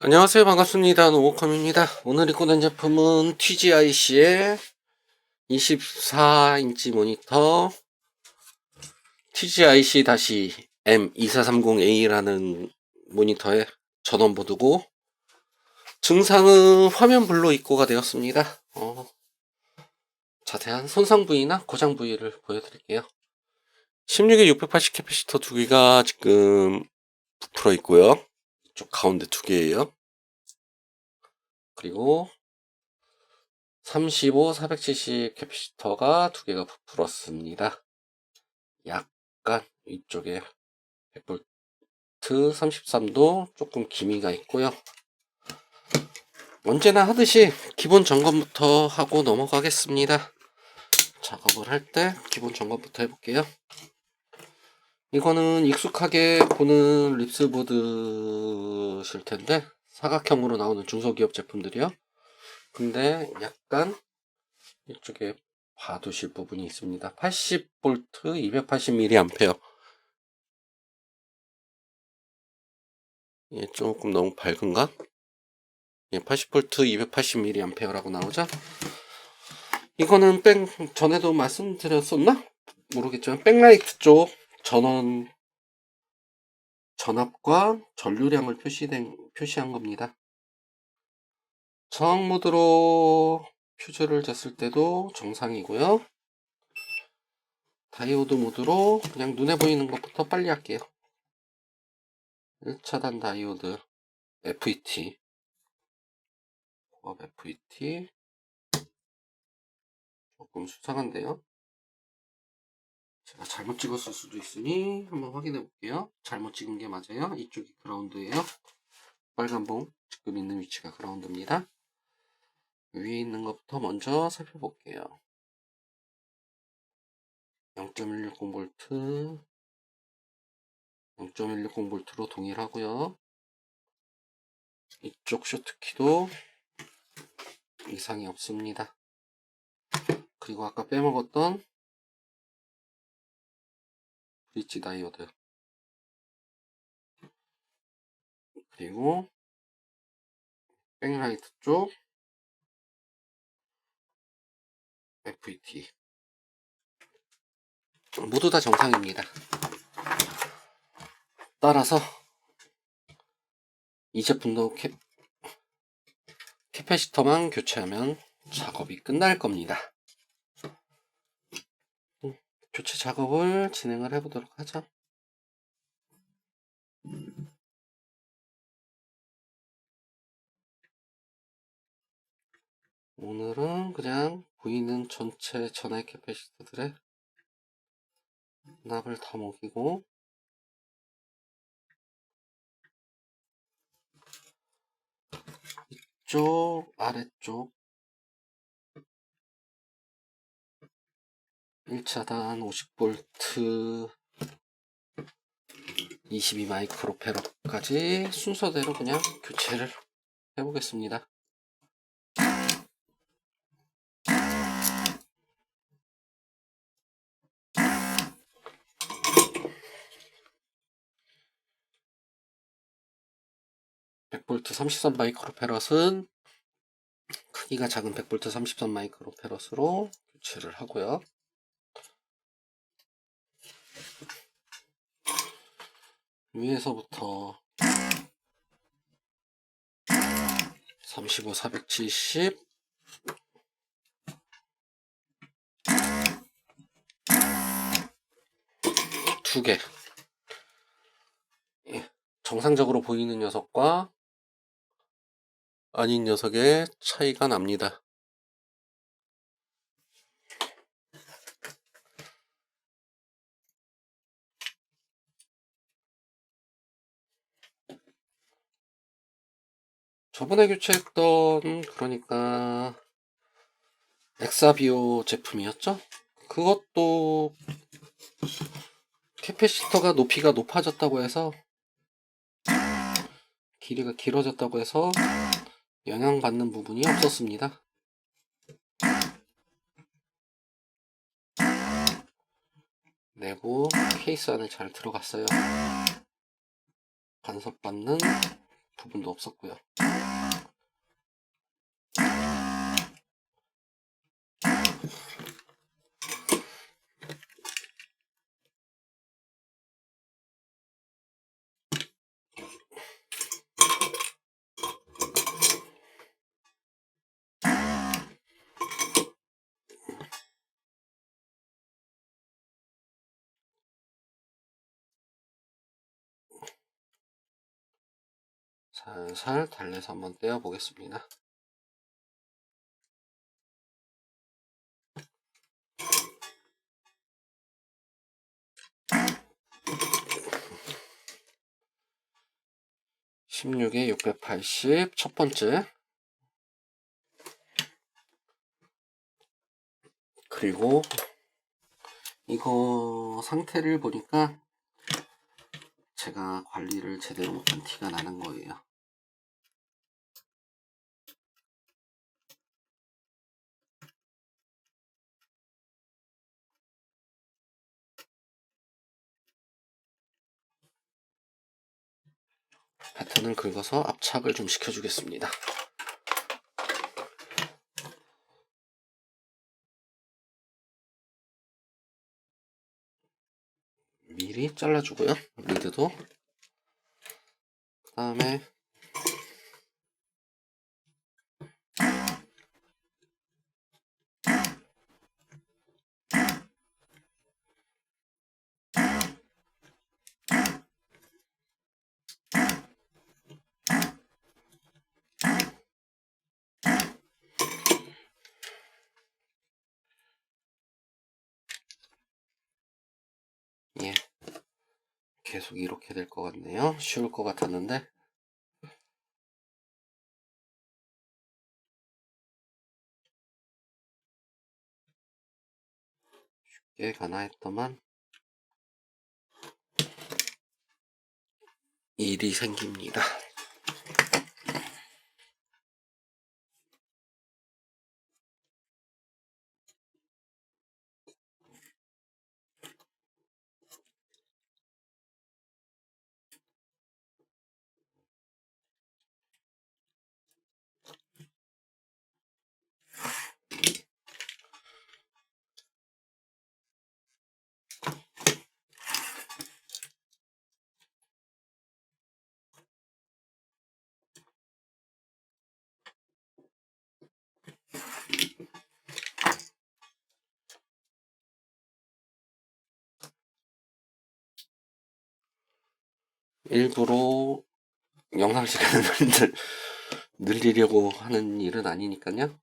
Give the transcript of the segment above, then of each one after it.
안녕하세요. 반갑습니다. 노보컴입니다. 오늘 입고 낸 제품은 TGIC의 24인치 모니터 TGIC-M2430A라는 모니터의 전원보드고 증상은 화면 블로 입고가 되었습니다. 어, 자세한 손상 부위나 고장 부위를 보여드릴게요. 16에 680 캐패시터 두 개가 지금 부풀어 있고요. 이쪽 가운데 두 개예요. 그리고 35, 470 캐피시터가 두 개가 부풀었습니다. 약간 이쪽에 100V 33도 조금 기미가 있고요. 언제나 하듯이 기본 점검부터 하고 넘어가겠습니다. 작업을 할 때 기본 점검부터 해볼게요. 이거는 익숙하게 보는 립스보드실 텐데 사각형으로 나오는 중소기업 제품들이요. 근데 약간 이쪽에 봐두실 부분이 있습니다. 80V 280mAh 예, 조금 너무 밝은가? 예, 80V 280mAh라고 나오죠? 이거는 뺑 전에도 말씀드렸었나? 모르겠지만 백라이트 쪽 전원 전압과 전류량을 표시된 표시한 겁니다. 저항 모드로 퓨즈를 쟀을 때도 정상이고요. 다이오드 모드로 그냥 눈에 보이는 것부터 빨리 할게요. 1차단 다이오드 FET 업 FET 조금 수상한데요. 제가 잘못 찍었을 수도 있으니 한번 확인해 볼게요. 잘못 찍은 게 맞아요. 이쪽이 그라운드예요. 빨간 봉 지금 있는 위치가 그라운드입니다. 위에 있는 것부터 먼저 살펴볼게요. 0.160V 0.160V로 동일하고요. 이쪽 쇼트키도 이상이 없습니다. 그리고 아까 빼먹었던 브릿지 다이오드 그리고 백라이트 쪽 FET 모두 다 정상입니다. 따라서 이 제품도 캐, 캐패시터만 교체하면 작업이 끝날 겁니다. 음, 교체 작업을 진행을 해보도록 하죠. 오늘은 그냥 보이는 전체 전해 캐패시터들의 납을 다 먹이고 이쪽 아래쪽 1차단 50V 22 마이크로페럿까지 순서대로 그냥 교체를 해보겠습니다. (100V) 33 마이크로페럿은 크기가 작은 100V 33 마이크로페럿으로 교체를 하고요. 위에서부터 35, 470 두 개. 예, 정상적으로 보이는 녀석과 아닌 녀석의 차이가 납니다. 저번에 교체했던 그러니까 엑사비오 제품이었죠? 그것도 캐패시터가 높이가 높아졌다고 해서 길이가 길어졌다고 해서 영향받는 부분이 없었습니다. 내부 케이스 안에 잘 들어갔어요. 간섭받는 부분도 없었고요. 살살 달래서 한번 떼어 보겠습니다. (16에 680) 첫 번째 그리고 이거 상태를 보니까 제가 관리를 제대로 못한 티가 나는 거예요. 패턴을 긁어서 압착을 좀 시켜주겠습니다. 미리 잘라주고요. 리드도 그 다음에 예 계속 이렇게 될 것 같네요. 쉬울 것 같았는데 쉽게 가나 했더만 일이 생깁니다. 일부러 영상 시간을 늘- 늘리려고 하는 일은 아니니까요.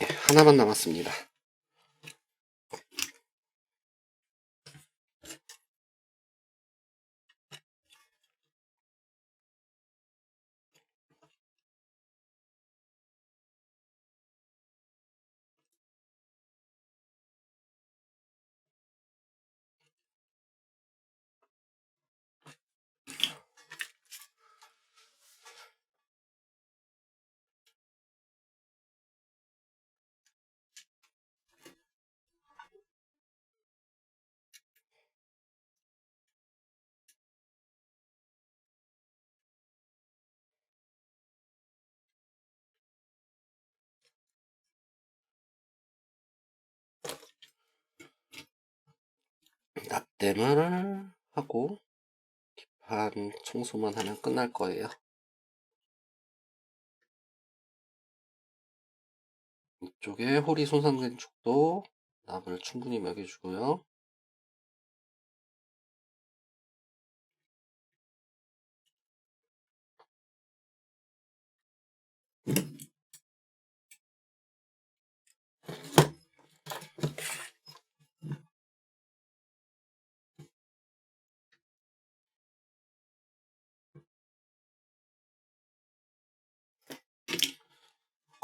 예, 하나만 남았습니다. 납땜을 하고 반 청소만 하면 끝날 거예요. 이쪽에 홀이 손상된 쪽도 납을 충분히 먹여주고요.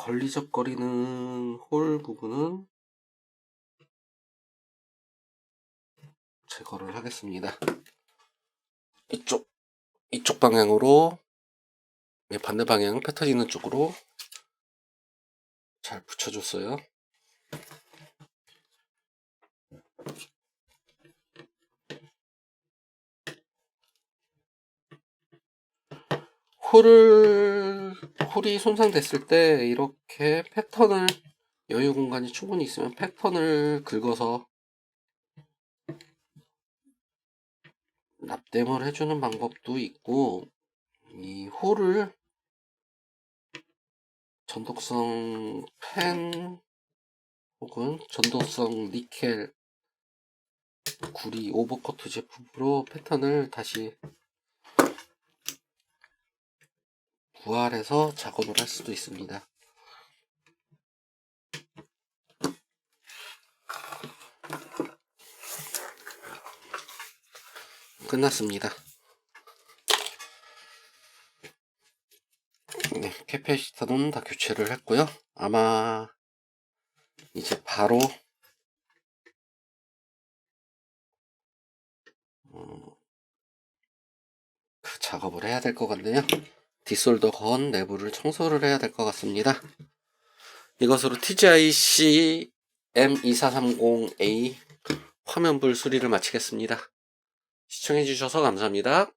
걸리적거리는 홀 부분은 제거를 하겠습니다. 이쪽, 이쪽 방향으로, 네, 반대 방향 패턴 있는 쪽으로 잘 붙여줬어요. 홀을, 홀이 손상됐을 때 이렇게 패턴을 여유 공간이 충분히 있으면 패턴을 긁어서 납땜을 해주는 방법도 있고 이 홀을 전독성 펜 혹은 전독성 니켈 구리 오버커트 제품으로 패턴을 다시 부활해서 작업을 할 수도 있습니다. 끝났습니다. 네, 캐패시터는 다 교체를 했고요. 아마 이제 바로 어, 그 작업을 해야 될 것 같네요. 뒷솔더 건 내부를 청소를 해야 될 것 같습니다. 이것으로 TGIC M2430A 화면불 수리를 마치겠습니다. 시청해주셔서 감사합니다.